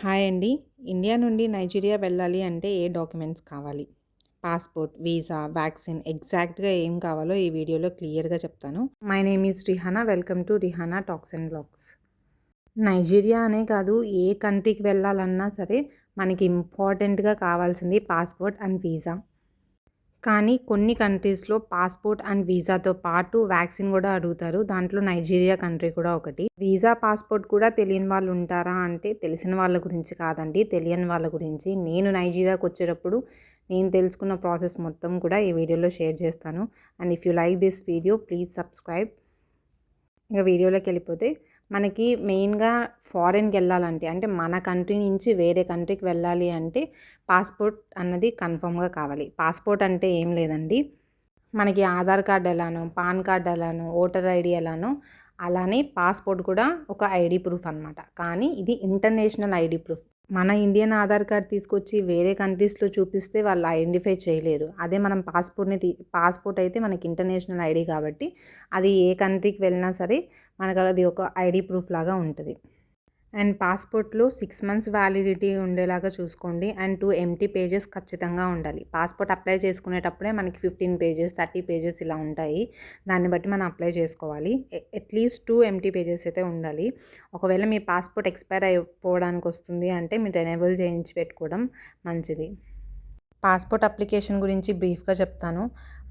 Hi అండి. India నుండి Nigeria వెళ్ళాలి అంటే ఏ డాక్యుమెంట్స్ కావాలి? పాస్పోర్ట్ వీసా వ్యాక్సిన్ ఎగ్జాక్ట్గా ఏం కావాలో ఈ వీడియోలో క్లియర్గా చెప్తాను. My name is Rihana. Welcome to Rihana talks and blogs. Nigeria అనే కాదు ఏ కంట్రీకి వెళ్ళాలన్నా సరే మనకి ఇంపార్టెంట్గా కావాల్సింది పాస్పోర్ట్ అండ్ వీసా. కానీ కొన్ని కంట్రీస్లో పాస్పోర్ట్ అండ్ వీసాతో పాటు వ్యాక్సిన్ కూడా అడుగుతారు. దాంట్లో నైజీరియా కంట్రీ కూడా ఒకటి. వీసా పాస్పోర్ట్ కూడా తెలియని వాళ్ళు ఉంటారా అంటే తెలిసిన వాళ్ళ గురించి కాదండి. తెలియని వాళ్ళ గురించి. నేను నైజీరియాకి వచ్చేటప్పుడు నేను తెలుసుకున్న ప్రాసెస్ మొత్తం కూడా ఈ వీడియోలో షేర్ చేస్తాను. And if you like this video please subscribe. ఇంకా వీడియోలోకి వెళ్ళిపోతే మనకి మెయిన్గా ఫారెన్కి వెళ్ళాలంటే అంటే మన కంట్రీ నుంచి వేరే కంట్రీకి వెళ్ళాలి అంటే పాస్పోర్ట్ అన్నది కన్ఫర్మ్గా కావాలి. పాస్పోర్ట్ అంటే ఏం లేదండి. మనకి ఆధార్ కార్డ్ ఎలానో పాన్ కార్డ్ ఎలానో ఓటర్ ఐడి ఎలానో అలానే పాస్పోర్ట్ కూడా ఒక ఐడి ప్రూఫ్ అనమాట కానీ ఇది ఇంటర్నేషనల్ ఐడి ప్రూఫ్. మన ఇండియన్ ఆధార్ కార్డ్ తీసుకొచ్చి వేరే కంట్రీస్లో చూపిస్తే వాళ్ళు ఐడెంటిఫై చేయలేరు. అదే మనం పాస్పోర్ట్ని తీ పాస్పోర్ట్ అయితే మనకి ఇంటర్నేషనల్ ఐడి కాబట్టి అది ఏ కంట్రీకి వెళ్ళినా సరే మనకు అది ఒక ఐడి ప్రూఫ్ లాగా ఉంటుంది. అండ్ పాస్పోర్ట్లో సిక్స్ మంత్స్ వ్యాలిడిటీ ఉండేలాగా చూసుకోండి. అండ్ టూ ఎంటీ పేజెస్ ఖచ్చితంగా ఉండాలి. పాస్పోర్ట్ అప్లై చేసుకునేటప్పుడే మనకి ఫిఫ్టీన్ పేజెస్ థర్టీ పేజెస్ ఇలా ఉంటాయి. దాన్ని బట్టి మనం అప్లై చేసుకోవాలి. అట్లీస్ట్ టూ ఎంటీ పేజెస్ అయితే ఉండాలి. ఒకవేళ మీ పాస్పోర్ట్ ఎక్స్పైర్ అయిపోవడానికి వస్తుంది అంటే మీరు ఎనేబుల్ చేయించి పెట్టుకోవడం మంచిది. పాస్పోర్ట్ అప్లికేషన్ గురించి బ్రీఫ్గా చెప్తాను.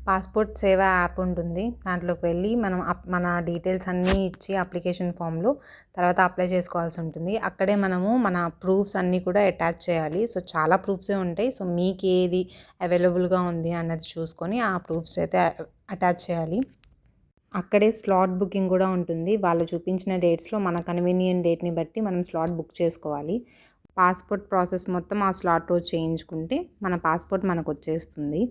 పాస్పోర్ట్ సేవ యాప్ ఉంటుంది. దాంట్లోకి వెళ్ళి మనం మన డీటెయిల్స్ అన్నీ ఇచ్చి అప్లికేషన్ ఫామ్లో తర్వాత అప్లై చేసుకోవాల్సి ఉంటుంది. అక్కడే మనము మన ప్రూఫ్స్ అన్నీ కూడా అటాచ్ చేయాలి. సో చాలా ప్రూఫ్సే ఉంటాయి. సో మీకు ఏది అవైలబుల్గా ఉంది అన్నది చూసుకొని ఆ ప్రూఫ్స్ అయితే అటాచ్ చేయాలి. అక్కడే స్లాట్ బుకింగ్ కూడా ఉంటుంది. వాళ్ళు చూపించిన డేట్స్లో మన కన్వీనియంట్ డేట్ని బట్టి మనం స్లాట్ బుక్ చేసుకోవాలి. పాస్పోర్ట్ ప్రాసెస్ మొత్తం ఆ స్లాట్ రోజు చేయించుకుంటే మన పాస్పోర్ట్ మనకు వచ్చేస్తుంది.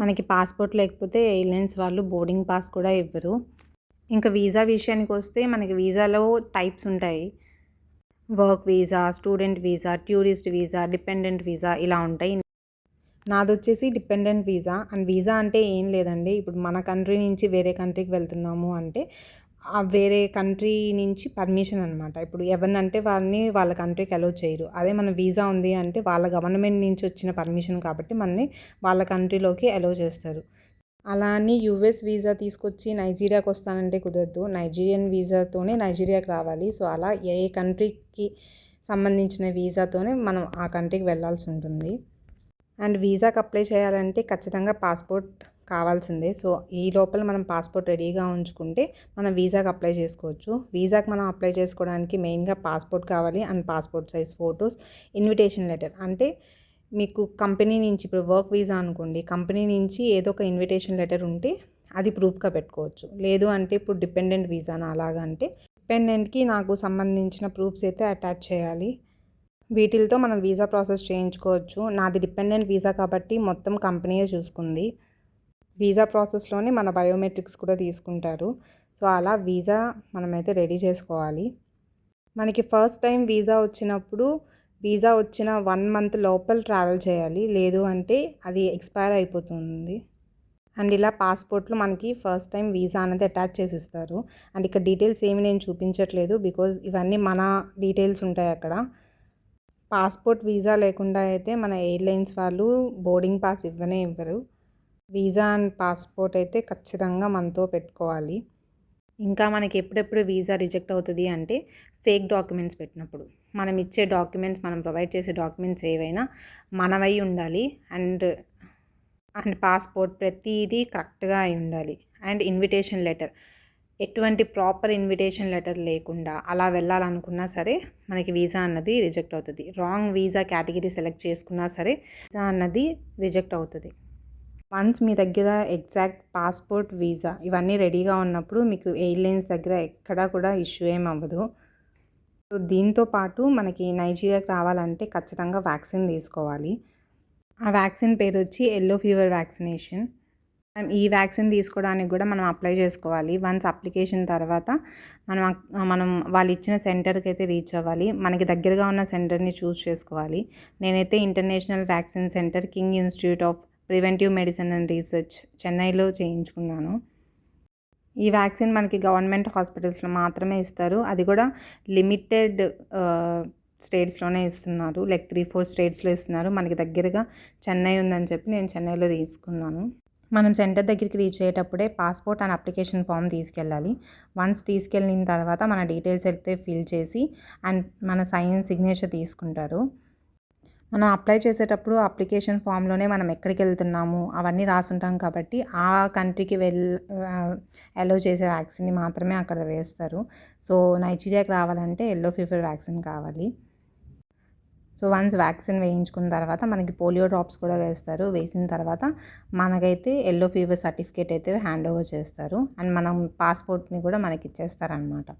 మనకి పాస్పోర్ట్ లేకపోతే ఎయిర్లైన్స్ వాళ్ళు బోర్డింగ్ పాస్ కూడా ఇవ్వరు. ఇంకా వీసా విషయానికి వస్తే మనకి వీసాలో టైప్స్ ఉంటాయి. Work visa student visa tourist visa dependent visa ఇలా ఉంటాయి. నాది వచ్చేసి డిపెండెంట్ వీసా. అండ్ వీసా అంటే ఏం లేదండి. ఇప్పుడు మన కంట్రీ నుంచి వేరే కంట్రీకి వెళ్తున్నాము అంటే వేరే కంట్రీ నుంచి పర్మిషన్ అనమాట ఇప్పుడు ఎవరినంటే వాళ్ళని వాళ్ళ కంట్రీకి అలో చేయరు. అదే మన వీసా ఉంది అంటే వాళ్ళ గవర్నమెంట్ నుంచి వచ్చిన పర్మిషన్ కాబట్టి మనని వాళ్ళ కంట్రీలోకి అలో చేస్తారు. అలా అని యూఎస్ వీసా తీసుకొచ్చి నైజీరియాకి వస్తానంటే కుదరదు. నైజీరియన్ వీసాతోనే నైజీరియాకి రావాలి. సో అలా ఏ కంట్రీకి సంబంధించిన వీసాతోనే మనం ఆ కంట్రీకి వెళ్ళాల్సి ఉంటుంది. అండ్ వీసాకి అప్లై చేయాలంటే ఖచ్చితంగా పాస్పోర్ట్ కావాల్సిందే. సో ఈ లోపల మనం పాస్పోర్ట్ రెడీగా ఉంచుకుంటే మనం వీసాకి అప్లై చేసుకోవచ్చు. వీసాకి మనం అప్లై చేసుకోవడానికి మెయిన్గా పాస్పోర్ట్ కావాలి and passport size photos invitation letter. అంటే మీకు కంపెనీ నుంచి ఇప్పుడు వర్క్ వీసా అనుకోండి కంపెనీ నుంచి ఏదో ఒక ఇన్విటేషన్ లెటర్ ఉంటే అది ప్రూఫ్గా పెట్టుకోవచ్చు. లేదు అంటే ఇప్పుడు డిపెండెంట్ వీసానా? అలాగా అంటే డిపెండెంట్కి నాకు సంబంధించిన ప్రూఫ్స్ అయితే అటాచ్ చేయాలి. వీటితో మనం వీసా ప్రాసెస్ చేయించుకోవచ్చు. నాది డిపెండెంట్ వీసా కాబట్టి మొత్తం కంపెనీయే చూసుకుంది. వీసా ప్రాసెస్లోనే మన బయోమెట్రిక్స్ కూడా తీసుకుంటారు. సో అలా వీసా మనమైతే రెడీ చేసుకోవాలి. మనకి ఫస్ట్ టైం వీసా వచ్చినప్పుడు వీసా వచ్చిన వన్ మంత్ లోపల ట్రావెల్ చేయాలి. లేదు అంటే అది ఎక్స్పైర్ అయిపోతుంది. అండ్ ఇలా పాస్పోర్ట్లో మనకి ఫస్ట్ టైం వీసా అనేది అటాచ్ చేసిస్తారు. అండ్ ఇక్కడ డీటెయిల్స్ ఏమి నేను చూపించట్లేదు బికాజ్ ఇవన్నీ మన డీటెయిల్స్ ఉంటాయి అక్కడ. పాస్పోర్ట్ వీసా లేకుండా అయితే మన ఎయిర్లైన్స్ వాళ్ళు బోర్డింగ్ పాస్ ఇవ్వనే ఇవ్వరు. వీసా అండ్ పాస్పోర్ట్ అయితే ఖచ్చితంగా మనతో పెట్టుకోవాలి. ఇంకా మనకి ఎప్పుడెప్పుడు వీసా రిజెక్ట్ అవుతుంది అంటే ఫేక్ డాక్యుమెంట్స్ పెట్టినప్పుడు. మనం ఇచ్చే డాక్యుమెంట్స్ మనం ప్రొవైడ్ చేసే డాక్యుమెంట్స్ ఏవైనా మనవై ఉండాలి. అండ్ అండ్ పాస్పోర్ట్ ప్రతిదీ కరెక్ట్గా అయి ఉండాలి. And invitation letter. ఎటువంటి ప్రాపర్ ఇన్విటేషన్ లెటర్ లేకుండా అలా వెళ్ళాలనుకున్నా సరే మనకి వీసా అన్నది రిజెక్ట్ అవుతుంది. రాంగ్ వీసా కేటగిరీ సెలెక్ట్ చేసుకున్నా సరే వీసా అన్నది రిజెక్ట్ అవుతుంది. వన్స్ మీ దగ్గర ఎగ్జాక్ట్ పాస్పోర్ట్ వీసా ఇవన్నీ రెడీగా ఉన్నప్పుడు మీకు ఎయిర్లైన్స్ దగ్గర ఎక్కడా కూడా ఇష్యూ ఏం అవ్వదు. సో దీంతో పాటు మనకి నైజీరియాకి రావాలంటే ఖచ్చితంగా వ్యాక్సిన్ తీసుకోవాలి. ఆ వ్యాక్సిన్ పేరు వచ్చి ఎల్లో ఫీవర్ వ్యాక్సినేషన్. ఈ వ్యాక్సిన్ తీసుకోవడానికి కూడా మనం అప్లై చేసుకోవాలి. వన్స్ అప్లికేషన్ తర్వాత మనం మనం వాళ్ళు ఇచ్చిన సెంటర్కి అయితే రీచ్ అవ్వాలి. మనకి దగ్గరగా ఉన్న సెంటర్ని చూస్ చేసుకోవాలి. నేనైతే international vaccine centre King Institute of Preventive Medicine and Research చెన్నైలో చేయించుకున్నాను. ఈ వ్యాక్సిన్ మనకి గవర్నమెంట్ హాస్పిటల్స్లో మాత్రమే ఇస్తారు. అది కూడా లిమిటెడ్ స్టేట్స్లోనే ఇస్తున్నారు. లైక్ త్రీ ఫోర్ స్టేట్స్లో ఇస్తున్నారు. మనకి దగ్గరగా చెన్నై ఉందని చెప్పి నేను చెన్నైలో తీసుకున్నాను. మనం సెంటర్ దగ్గరికి రీచ్ అయ్యేటప్పుడే పాస్పోర్ట్ అండ్ అప్లికేషన్ ఫామ్ తీసుకెళ్ళాలి. వన్స్ తీసుకెళ్ళిన తర్వాత మన డీటెయిల్స్ అయితే ఫిల్ చేసి అండ్ మన సైన్ సిగ్నేచర్ తీసుకుంటారు. మనం అప్లై చేసేటప్పుడు అప్లికేషన్ ఫామ్లోనే మనం ఎక్కడికి వెళ్తున్నాము అవన్నీ రాసుంటాం కాబట్టి ఆ కంట్రీకి వెల్ ఎలో చేసే వ్యాక్సిన్ని మాత్రమే అక్కడ వేస్తారు. సో నైజీరియాకి రావాలంటే ఎల్లో ఫీవర్ వ్యాక్సిన్ కావాలి. సో వన్స్ వ్యాక్సిన్ వేయించుకున్న తర్వాత మనకి పోలియో డ్రాప్స్ కూడా వేస్తారు. వేసిన తర్వాత మనకైతే ఎల్లో ఫీవర్ సర్టిఫికేట్ అయితే హ్యాండ్ ఓవర్ చేస్తారు. అండ్ మనం పాస్పోర్ట్ని కూడా మనకి ఇచ్చేస్తారనమాట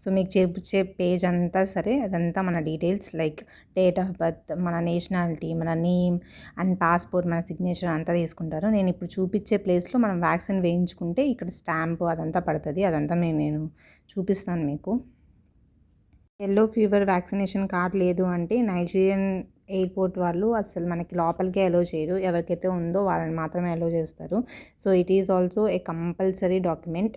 సో మీకు చూపించే పేజ్ అంతా సరే అదంతా మన details like date of birth మన నేషనాలిటీ మన నేమ్ అండ్ పాస్పోర్ట్ మన సిగ్నేచర్ అంతా తీసుకుంటారు. నేను ఇప్పుడు చూపించే ప్లేస్లో మనం వ్యాక్సిన్ వేయించుకుంటే ఇక్కడ స్టాంపు అదంతా పడుతుంది. అదంతా నేను నేను చూపిస్తాను మీకు. ఎల్లో ఫీవర్ వ్యాక్సినేషన్ కార్డ్ లేదు అంటే నైజీరియన్ ఎయిర్పోర్ట్ వాళ్ళు అసలు మనకి లోపలికే అలో చేయరు. ఎవరికైతే ఉందో వాళ్ళని మాత్రమే అలో చేస్తారు. So it is also a compulsory document.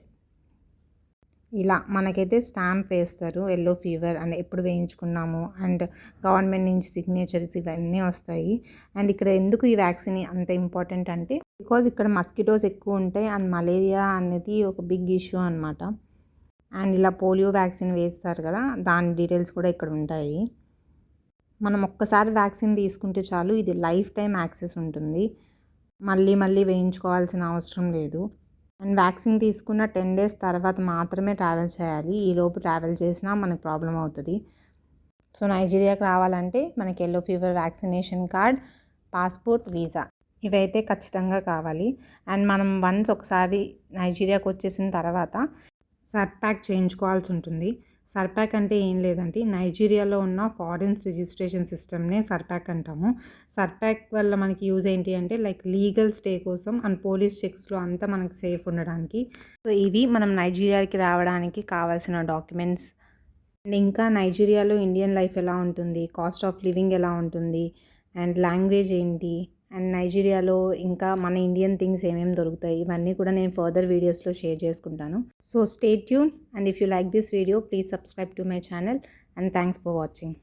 ఇలా మనకైతే స్టాంప్ వేస్తారు ఎల్లో ఫీవర్ అండ్ ఎప్పుడు వేయించుకున్నాము అండ్ గవర్నమెంట్ నుంచి సిగ్నేచర్స్ ఇవన్నీ వస్తాయి. అండ్ ఇక్కడ ఎందుకు ఈ వ్యాక్సిన్ అంత ఇంపార్టెంట్ అంటే బికాజ్ ఇక్కడ మస్కిటోస్ ఎక్కువ ఉంటాయి అండ్ మలేరియా అనేది ఒక బిగ్ ఇష్యూ అనమాట అండ్ ఇలా పోలియో వ్యాక్సిన్ వేస్తారు కదా దాని డీటెయిల్స్ కూడా ఇక్కడ ఉంటాయి. మనం ఒక్కసారి వ్యాక్సిన్ తీసుకుంటే చాలు ఇది లైఫ్ టైం యాక్సెస్ ఉంటుంది. మళ్ళీ మళ్ళీ వేయించుకోవాల్సిన అవసరం లేదు. అండ్ వ్యాక్సిన్ తీసుకున్న టెన్ డేస్ తర్వాత మాత్రమే ట్రావెల్ చేయాలి. ఈలోపు ట్రావెల్ చేసినా మనకు ప్రాబ్లం అవుతుంది. సో నైజీరియాకి రావాలంటే మనకి yellow fever vaccination card passport visa ఇవైతే ఖచ్చితంగా కావాలి. అండ్ మనం వన్స్ ఒకసారి నైజీరియాకి వచ్చేసిన తర్వాత సర్ప్యాక్ చేయించుకోవాల్సి ఉంటుంది. సర్పాక్ అంటే ఏం లేదండి. నైజీరియాలో ఉన్న ఫారెన్స్ రిజిస్ట్రేషన్ సిస్టమ్నే సర్పాక్ అంటాము. సర్పాక్ వల్ల మనకి యూజ్ ఏంటి అంటే లైక్ లీగల్ స్టే కోసం అండ్ పోలీస్ చెక్స్లో అంతా మనకి సేఫ్ ఉండడానికి. సో ఇవి మనం నైజీరియాకి రావడానికి కావాల్సిన డాక్యుమెంట్స్. అండ్ ఇంకా నైజీరియాలో ఇండియన్ లైఫ్ ఎలా ఉంటుంది? కాస్ట్ ఆఫ్ లివింగ్ ఎలా ఉంటుంది? అండ్ లాంగ్వేజ్ ఏంటి? అండ్ నైజీరియాలో ఇంకా మన ఇండియన్ థింగ్స్ ఏమేమి దొరుకుతాయి ఇవన్నీ కూడా నేను ఫర్దర్ వీడియోస్లో షేర్ చేసుకుంటాను. So stay tuned and if you like this video please subscribe to my channel and thanks for watching.